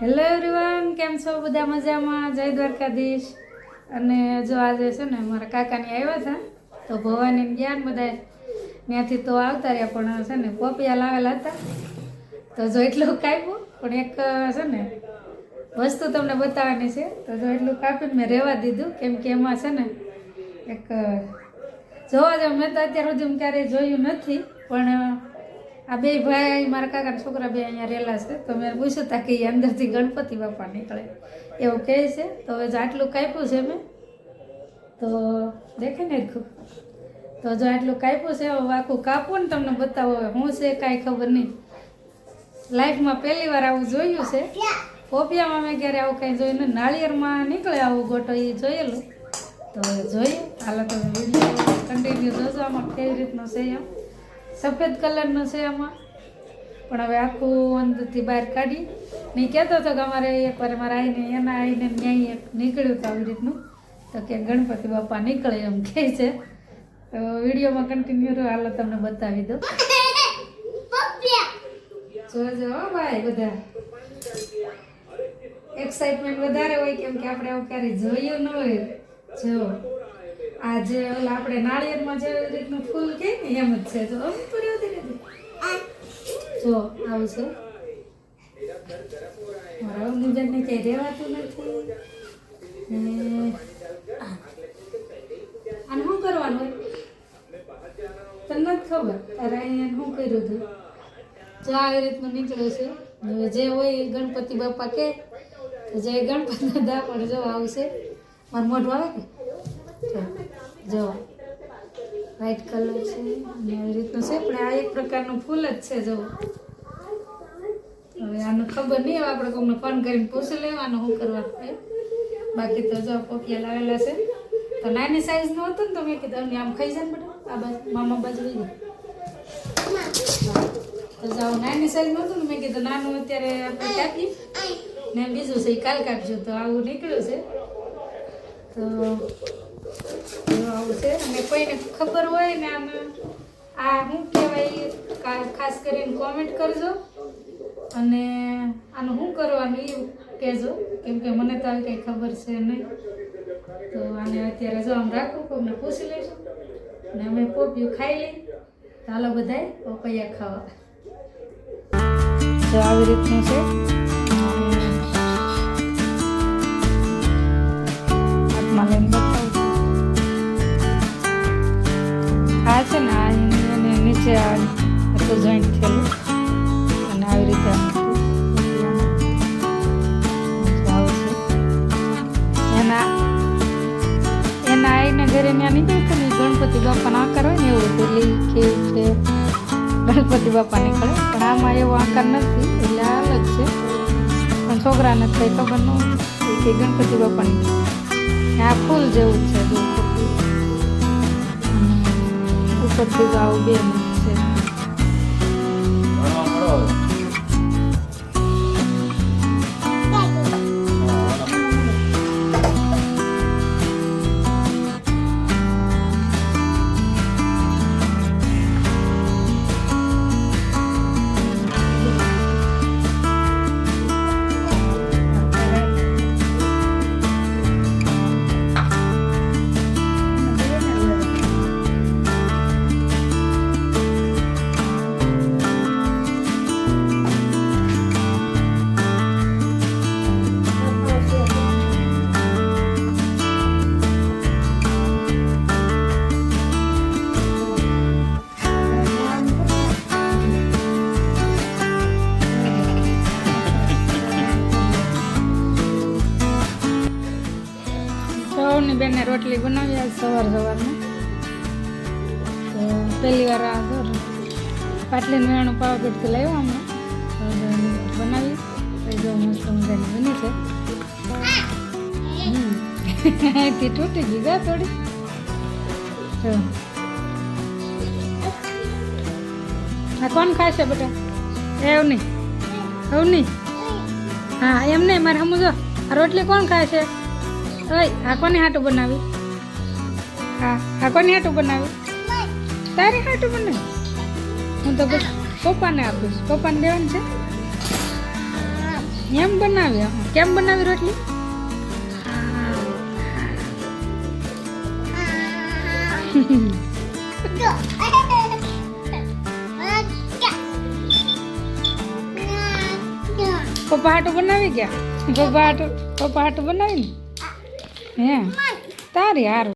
Hello everyone કેમ છો? બધા મજામાં? જય દ્વારકાધીશ. અને જો આજે છે ને મારા કાકાની આવ્યા હતા, તો ભવાની ગયા ને બધા ત્યાંથી તો આવતા રહ્યા, પણ છે ને પોપિયા લાવેલા હતા. તો જો એટલું કાપ્યું, પણ એક છે ને વસ્તુ તમને બતાવવાની છે. તો જો એટલું કાપીને મેં રહેવા દીધું, કેમ કે એમાં છે ને એક જોવા જાઉં મેં તો અત્યાર સુધી ક્યારેય જોયું નથી, પણ આ બે ભાઈ, મારા કાકાના છોકરા બે અહીંયા રહેલા છે. તો મેં પૂછ્યું તા કે અંદરથી ગણપતિ બાપા નીકળે. એવું કહે છે. તો હવે આટલું કાપ્યું છે મેં, તો દેખે ને તો જો આટલું કાપ્યું છે, હવે આખું કાપું ને તમને બતાવો હું છે કાંઈ ખબર નહીં. લાઈફમાં પહેલી વાર આવું જોયું છે. પોપિયામાં મેં ક્યારે આવું કાંઈ જોયું નહીં નાળિયેરમાં નીકળે આવું ગોટો એ જોયેલું. તો જોઈએ. હાલો તમે વીડિયો કન્ટિન્યુ જોજો. આમાં કેવી રીતનો છે એમ. સફેદ કલરનો છે આમાં. પણ હવે આખું અંદરથી બહાર કાઢી. નહીં કહેતો હતો કે અમારે એકવાર મારા આવીને એના આવીને ન્યાય એક નીકળ્યું હતું આવી રીતનું. તો કે ગણપતિ બાપા નીકળે એમ કહે છે. તો વિડીયોમાં કન્ટિન્યુ રહ્યો. હાલો તમને બતાવી દો જોજો ભાઈ બધા. એક્સાઇટમેન્ટ વધારે હોય કેમ કે આપણે આવું ક્યારેય જોયું ન હોય. જો. આ જે ઓલા આપણે નાળિયેરમાં જે રીતનું ફૂલ કે ને, એમ જ છે. જો આમ તો ધીરે જો આવું છે મારા અવનીબેનને ક્યાંય રહેવાતું નથી. ને આ. આને શું કરવાનું? તને નથી ખબર. તારે અહીંયા શું કર્યું હતું? જો, આવી રીતનું નીકળ્યું છે. જે હોય ગણપતિ બાપા કે જે ગણપતિ દાદા પણ જો આવશે. મારું મોઢું આવે કે? જો વ્હાઈટ કલર છે, અને આવી રીતનું છે, પણ આ એક પ્રકારનું ફૂલ જ છે, જો. હવે આનું ખબર નહીં, હવે આપણે કોઈને ફોન કરીને પૂછી લેવાનું, શું કરવાનું છે. બાકી તો જો પોપિયા લાવેલા છે. તો નાની સાઈઝનું હતું ને, તો મેં કીધું આમ ખાઈ જાય ને બેટા. આ બાજુ, મામા બાજુ લઈ જાય તો જાઓ નાની સાઈઝનું હતું ને, મેં કીધું, નાનું અત્યારે આપણે કાપી ને બીજું છે એ કાલ કાપજો, તો આવું નીકળ્યું છે. તો કોઈને ખબર હોય ને આમાં, આ શું કહેવાય ખાસ કરીને કોમેન્ટ કરજો. અને આનું શું કરવાનું એ કહેજો, કેમ કે મને તો આવી કંઈ ખબર છે નહીં. તો આને અત્યારે જો આમ રાખું, કોઈને પૂછી લઈશું. ને અમે પોપિયું ખાઈ લઈ ચાલો બધાય, પપૈયા ખાવા. આવી રીતનું છે. ગણપતિ બાપાનો આકાર હોય ને એવું પેલી કે છે ગણપતિ બાપા કરે પણ આમાં એવો આકાર નથી, એટલે અલગ છે. પણ છોકરાને કંઈ ખબર ન કે ગણપતિ બાપા નીકળે. આ ફૂલ જેવું છે ઉપરથી આવું બે છે. સવાર સવારમાં. તો પહેલી વાર આ ઘર પાટલીનું વેણું પાવાગઢથી લાવ્યો અમે. બનાવી. જો મસ્ત મજાની બની છે. અહીંથી તૂટી ગઈ ગા થોડી. તો આ કોણ ખાશે બેટા? એવું નહીં. એવું નહીં? હા, એમ નહીં, મારે સમજો આ રોટલી કોણ છે ઓય, આ કોની હાટું બનાવી? હા હા, કોની હાટું બનાવ્યું? તારી હાટું બનાવ્યું? હું તો પપ્પાને આપીશ પપ્પાને દેવાનું છે? એમ બનાવી. કેમ બનાવી રોટલી? પપ્પા હાટું બનાવી ગયા? પપ્પા હાટું પપ્પા હાટું બનાવી ને હે? તારી હારું.